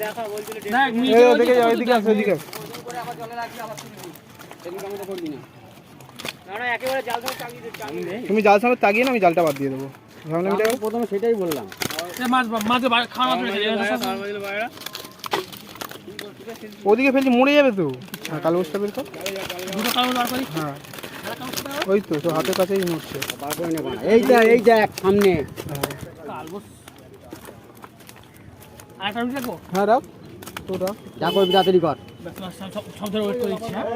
দেখা যাও, আসো, আসো। তুমি জাল সামনে তাগিয়ে না আমি জালটা বাদ দিয়ে দেবো। প্রথমে সেটাই বললাম মাছ মাছ খাওয়া ওদিকে ফেলছি মরে যাবে তো। হ্যাঁ কালো বস্তা বের কর। দুটো কালো বার করি হ্যাঁ। ওই তো তো হাতের কাছেই মরছে। এইটা এই যা সামনে। হ্যাঁ। হ্যাঁ রাখ। তো রাখ। যা করবি তাড়াতাড়ি কর। সব ধরে ওয়েট করে দিচ্ছি হ্যাঁ?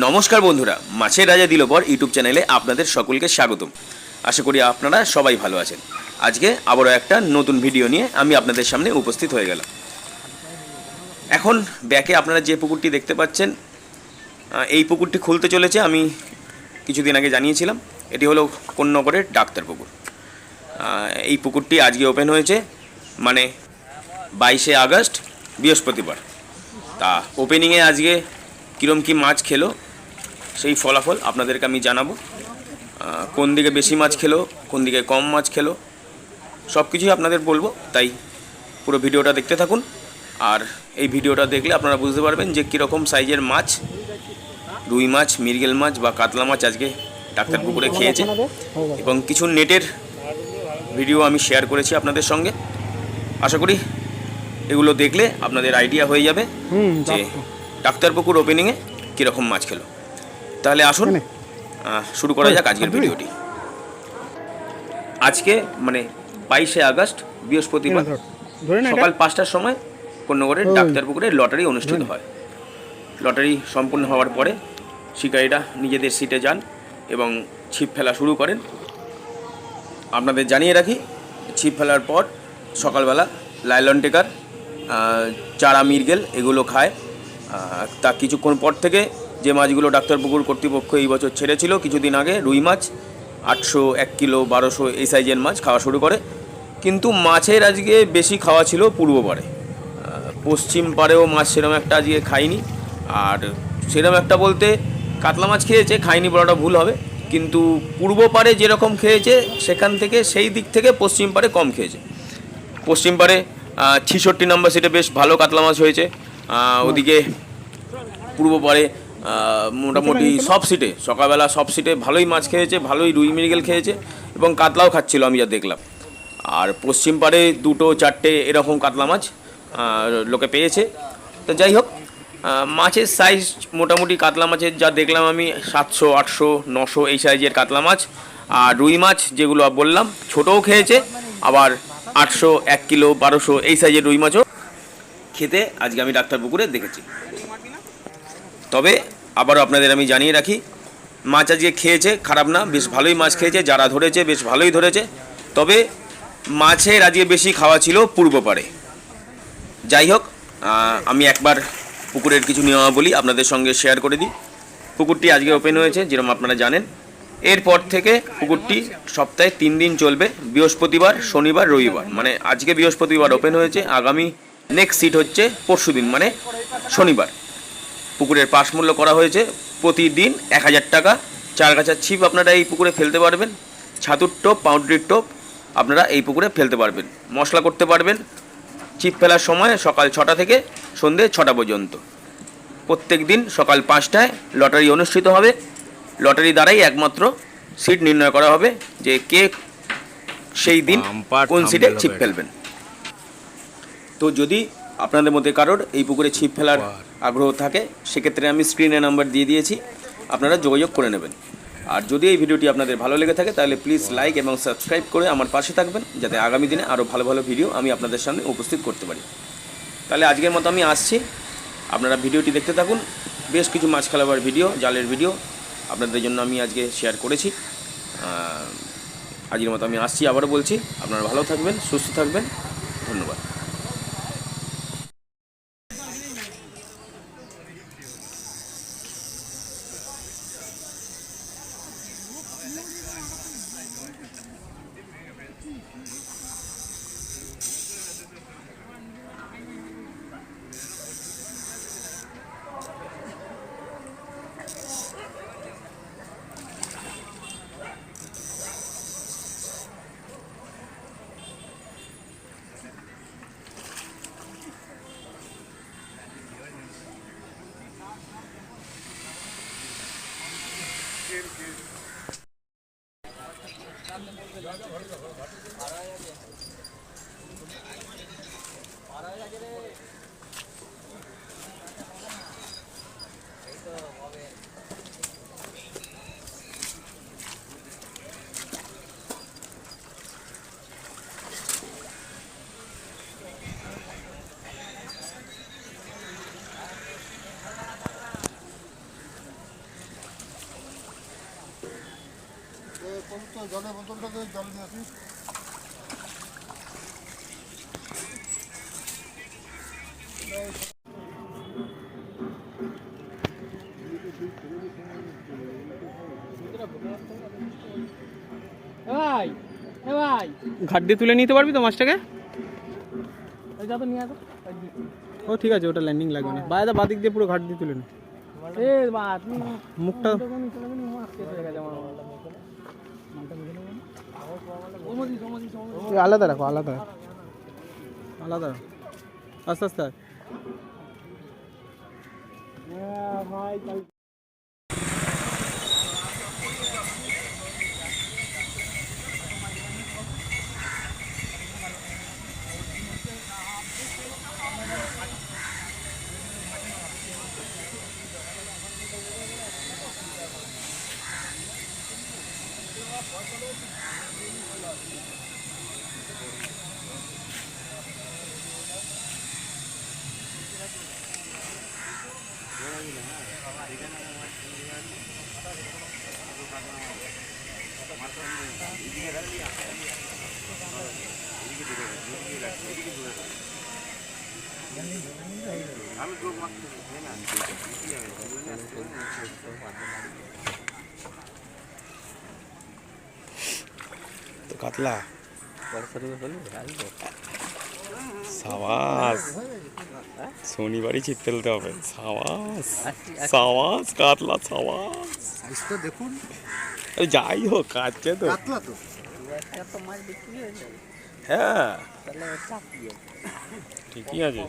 নমস্কার বন্ধুরা, মাছের রাজা দিল পর ইউটিউব চ্যানেলে আপনাদের সকলকে স্বাগতম। আশা করি আপনারা সবাই ভালো আছেন। আজকে আবারও একটা নতুন ভিডিও নিয়ে আমি আপনাদের সামনে উপস্থিত হয়ে গেলাম। এখন ব্যাকে আপনারা যে পুকুরটি দেখতে পাচ্ছেন এই পুকুরটি খুলতে চলেছে আমি কিছুদিন আগে জানিয়েছিলাম, এটি হলো কোন্নগরের ডাক্তার পুকুর। এই পুকুরটি আজকে ওপেন হয়েছে মানে বাইশে আগস্ট, বৃহস্পতিবার। তা ওপেনিংয়ে আজকে কীরম কী মাছ খেলো সেই ফলাফল আপনাদেরকে আমি জানাব। কোন দিকে বেশি মাছ খেলো কোন দিকে কম মাছ খেলো সব কিছুই আপনাদের বলব। তাই পুরো ভিডিওটা দেখতে থাকুন। আর এই ভিডিওটা দেখলে আপনারা বুঝতে পারবেন যে কীরকম সাইজের মাছ রুই মাছ মিরগেল মাছ বা কাতলা মাছ আজকে ডাক্তার পুকুরে খেয়েছে। এবং কিছু নেটের ভিডিও আমি শেয়ার করেছি আপনাদের সঙ্গে। আশা করি এগুলো দেখলে আপনাদের আইডিয়া হয়ে যাবে হুম যে ডাক্তারপুকুর ওপেনিংয়ে কীরকম মাছ খেলো? তাহলে আসুন শুরু করা যাক আজকের ভিডিওটি। আজকে মানে বাইশে আগস্ট বৃহস্পতিবার সকাল পাঁচটার সময় কোন্নগরের ওই। ডাক্তারপুকুরে লটারি অনুষ্ঠিত হয়। লটারি সম্পূর্ণ হওয়ার পরে শিকারীরা নিজেদের সিটে যান এবং ছিপ ফেলা শুরু করেন। আপনাদের জানিয়ে রাখি ছিপ ফেলার পর সকালবেলা লাইলন টেকার চারা মিরগেল এগুলো খায়। তা কিছুক্ষণ পর থেকে যে মাছগুলো ডাক্তারপুকুর কর্তৃপক্ষ এই বছর ছেড়েছিল, কিছুদিন আগে রুই মাছ, আটশো এক কিলো, বারোশো এই সাইজের মাছ খাওয়া শুরু করে। কিন্তু মাছের আজকে বেশি খাওয়া ছিল পূর্ব পাড়ে পশ্চিম পাড়েও মাছ সেরকম একটা আজকে খায়নি আর সেরকম একটা বলতে কাতলা মাছ খেয়েছে, খাইনি বলাটা ভুল হবে। কিন্তু পূর্ব পাড়ে যেরকম খেয়েছে, সেখান থেকে সেই দিক থেকে পশ্চিম পাড়ে কম খেয়েছে। পশ্চিম পাড়ে ছিষট্টি নম্বর সিটে বেশ ভালো কাতলা মাছ হয়েছে। ওদিকে পূর্ব আহ, মোটামুটি সব সিটে সকালবেলা সব সিটে ভালোই মাছ খেয়েছে ভালোই রুই মৃগেল খেয়েছে এবং কাতলাও খাচ্ছিল আমি যা দেখলাম। আর পশ্চিম পাড়ে দুটো চারটে এরকম কাতলা মাছ লোকে পেয়েছে। তো যাই হোক মাছের সাইজ মোটামুটি কাতলা মাছের যা দেখলাম আমি সাতশো আটশো নশো এই সাইজের কাতলা মাছ। আর রুই মাছ যেগুলো বললাম ছোটও খেয়েছে আবার আটশো এক কিলো বারোশো এই সাইজের রুই মাছও। খেতে আজকে আমি ডাক্তার পুকুরে দেখেছি। তবে আবারও আপনাদের আমি জানিয়ে রাখি, মাছ আজকে খেয়েছে, খারাপ না, বেশ ভালোই মাছ খেয়েছে, যারা ধরেছে বেশ ভালোই ধরেছে। তবে মাছের আজকে বেশি খাওয়া ছিল পূর্ব পাড়ে। যাই হোক আমি একবার পুকুরের কিছু নিয়মাবলী আপনাদের সঙ্গে শেয়ার করে দিই। পুকুরটি আজকে ওপেন হয়েছে, যেরকম আপনারা জানেন। এরপর থেকে পুকুরটি সপ্তাহে তিন দিন চলবে, বৃহস্পতিবার, শনিবার, রবিবার। মানে আজকে বৃহস্পতিবার ওপেন হয়েছে, আগামী নেক্সট সিট হচ্ছে পরশুদিন মানে শনিবার। পুকুরের পাশ মূল্য করা হয়েছে প্রতিদিন এক হাজার টাকা। চার গাছার ছিপ আপনারা এই পুকুরে ফেলতে পারবেন। ছাতুর টোপ পাউডারির টোপ আপনারা এই পুকুরে ফেলতে পারবেন। মশলা করতে পারবেন। ছিপ ফেলার সময় সকাল ছটা থেকে সন্ধে ছটা পর্যন্ত। প্রত্যেক দিন সকাল পাঁচটায় লটারি অনুষ্ঠিত হবে। লটারি দ্বারাই একমাত্র সিট নির্ণয় করা হবে যে কে সেই দিন কোন সিটে ছিপ ফেলবেন। তো যদি আপনাদের মধ্যে কারোর এই পুকুরে ছিপ ফেলার আগ্রহ থাকে সেক্ষেত্রে আমি স্ক্রিনে নাম্বার দিয়ে দিয়েছি। আপনারা যোগাযোগ করে নেবেন। আর যদি এই ভিডিওটি আপনাদের ভালো লেগে থাকে তাহলে প্লিজ লাইক এবং সাবস্ক্রাইব করে আমার পাশে থাকবেন যাতে আগামী দিনে আরও ভালো ভালো ভিডিও আমি আপনাদের সামনে উপস্থিত করতে পারি। তাহলে আজকের মতো আমি আসছি। আপনারা ভিডিওটি দেখতে থাকুন। বেশ কিছু মাছ খেলাবার ভিডিও জালের ভিডিও আপনাদের জন্য আমি আজকে শেয়ার করেছি। আজকের মতো আমি আসছি আবারও বলছি আপনারা ভালো থাকবেন সুস্থ থাকবেন। ধন্যবাদ। তো হবে। জলের বোতলটাকে জল দিয়ে আসি। ভাই এ ভাই। ঘাট দিয়ে তুলে নিতে পারবি তো মাছটাকে? ওই যা তো নিয়ে আসো ও ঠিক আছে ওটা ল্যান্ডিং লাগবে না। বাইরে বাদিক দিয়ে পুরো ঘাট দিয়ে তুলে নে। মুখটা আলাদা রাখো আলাদা রাখো। আলাদা রাখো। আস্তে আস্তে আয়। ভাই তো কাতলা সাবাস শনিবারই ছিপ ফেলতে হবে সাবাস সাবাস কাতলা সাবাস তো দেখুন এই যাই হোক কাটছে তো কাতলা তো হ্যাঁ ঠিকই আছে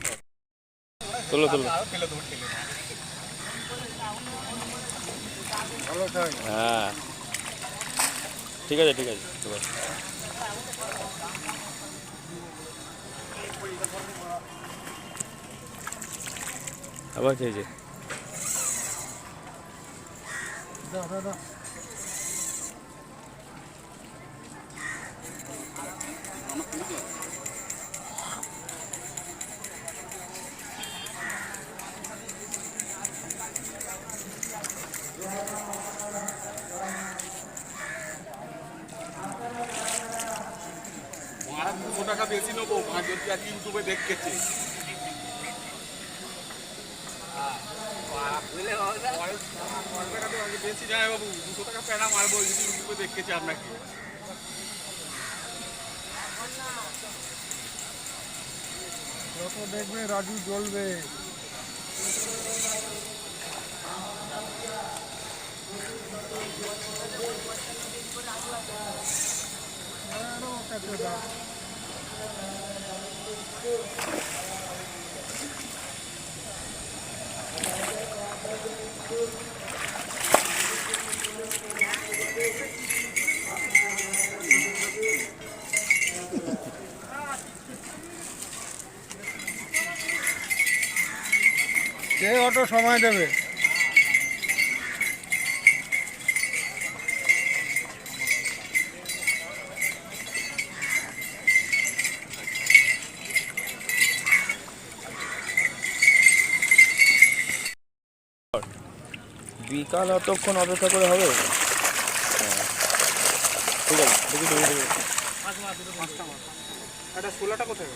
তোলো তোলো। হ্যাঁ। ঠিক আছে ঠিক আছে ঠিক আছে। আবার খেয়েছে দাও দাও। ইউটিউবে দেখেছি। বেশি যায় বাবু দুশো টাকা প্যারা মারবো ইউটিউবে দেখেছি আপনাকে। যত দেখবে রাজু জ্বলবে। আরও কত কে অত সময় দেবে। বিকাল অতক্ষণ অপেক্ষা করে হবে? ঠিক আছে একটা ষোলোটা কোথায়?